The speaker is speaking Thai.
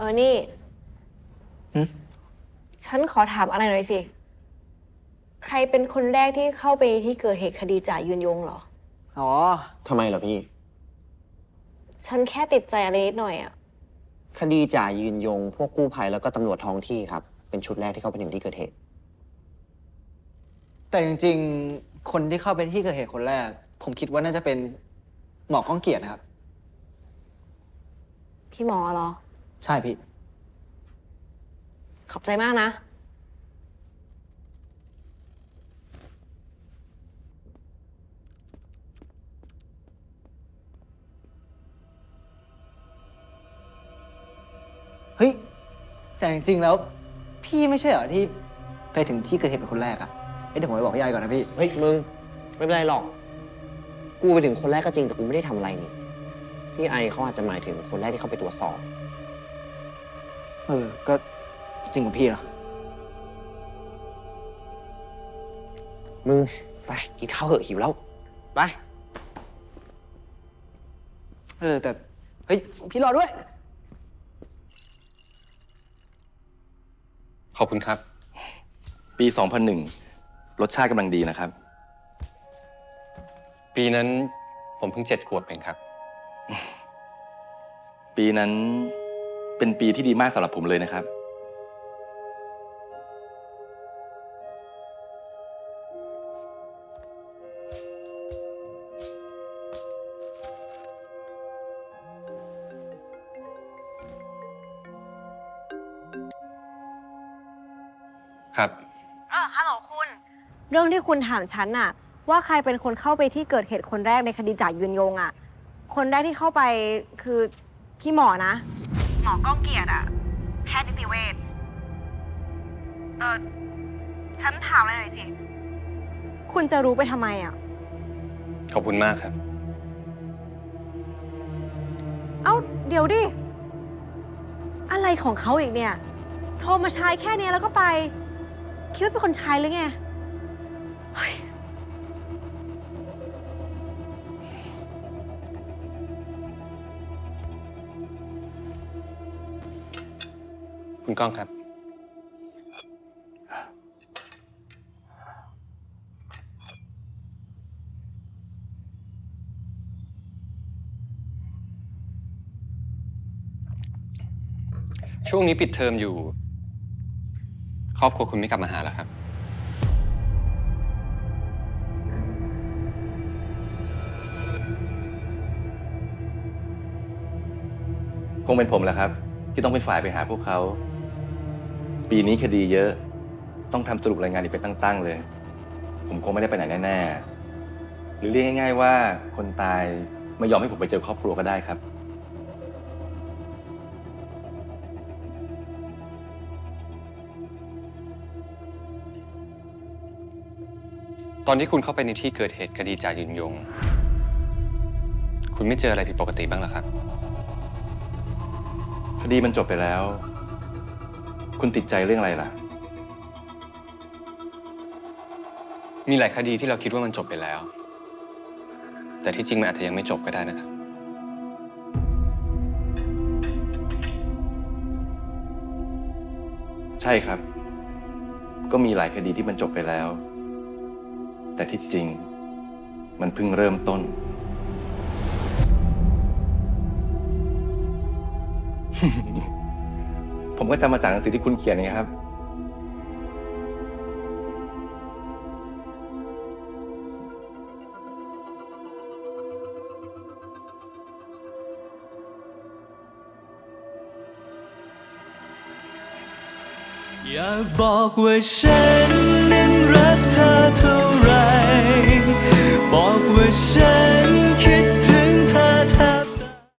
เออนี่ หึฉันขอถามอะไรหน่อยสิ ใครเป็นคนแรกที่เข้าไปที่เกิดเหตุคดีจ่ายยืนยงเหรอ อ๋อ ทำไมเหรอพี่ ฉันแค่ติดใจอะไรนิดหน่อยอะคดีจ่ายืนยง พวกกู้ภัยแล้วก็ตำรวจท้องที่ครับ เป็นชุดแรกที่เข้าไปถึงที่เกิดเหตุ แต่จริงๆ คนที่เข้าไปที่เกิดเหตุคนแรก ผมคิดว่าน่าจะเป็นหมอก้องเกียรตินะครับ พี่หมอเหรอ ใช่พี่ ขอบใจมากนะ เฮ้ย แต่จริงๆแล้ว พี่ไม่ใช่เหรอที่ไปถึงที่เกิดเหตุเป็นคนแรกอะเอ้ยเดี๋ยวผมไปบอกพี่ยายก่อนนะพี่ เฮ้ยมึง ไม่เป็นไรหรอก กูไปถึงคนแรกก็จริงแต่กูไม่ได้ทำอะไรนี่ พี่ไอเขาอาจจะหมายถึงคนแรกที่เข้าไปตรวจสอบ เออ ก็จริงกับพี่เหรอ มึง ไปกินข้าวเหอะหิวแล้ว ไป เออ แต่ เฮ้ย พี่รอด้วย ขอบคุณครับ ปี 2001 รสชาติกำลังดีนะครับ ปีนั้นผมเพิ่งเจ็ดขวบเองครับ ปีนั้น เป็นปีที่ดีมากสำหรับผมเลยนะครับ ครับ เออฮัลโหลคุณ เรื่องที่คุณถามฉันน่ะ ว่าใครเป็นคนเข้าไปที่เกิดเหตุคนแรกในคดีจ่ายยืนยงอะ คนแรกที่เข้าไปคือพี่หมอนะ อก้องเกียรติอะแพทย์นิติเวชเออฉันถามอะไรหน่อยสิ คุณจะรู้ไปทำไมอะขอบคุณมากครับ เอ้า เดี๋ยวดิ อะไรของเขาอีกเนี่ย โทรมาใช้แค่เนี้ยแล้วก็ไป คิดว่าเป็นคนใช้หรือไง คุณก้องครับ ช่วงนี้ปิดเทอมอยู่ ครอบครัวคุณไม่กลับมาหาแล้วครับ คงเป็นผมแหละครับ ที่ต้องเป็นฝ่ายไปหาพวกเขา ปีนี้คดีเยอะ ต้องทำสรุปรายงานอีกเป็นตั้งๆเลย ผมคงไม่ได้ไปไหนแน่ๆ หรือเรียกง่าย ๆ ว่าคนตายไม่ยอมให้ผมไปเจอครอบครัวก็ได้ครับ ตอนที่คุณเข้าไปในที่เกิดเหตุคดีจ่ายืนยง คุณไม่เจออะไรผิดปกติบ้างเหรอครับ คดีมันจบไปแล้ว คุณติดใจเรื่องอะไรล่ะ มีหลายคดีที่เราคิดว่ามันจบไปแล้ว แต่ที่จริงมันอาจจะยังไม่จบก็ได้นะครับ ใช่ครับ ก็มีหลายคดีที่มันจบไปแล้ว แต่ที่จริงมันเพิ่งเริ่มต้น ผมก็จำมาจากหนังสือที่คุณเขียนนะครับ อยากบอกว่าฉันนั้นรักเธอเท่าไร บอกว่าฉัน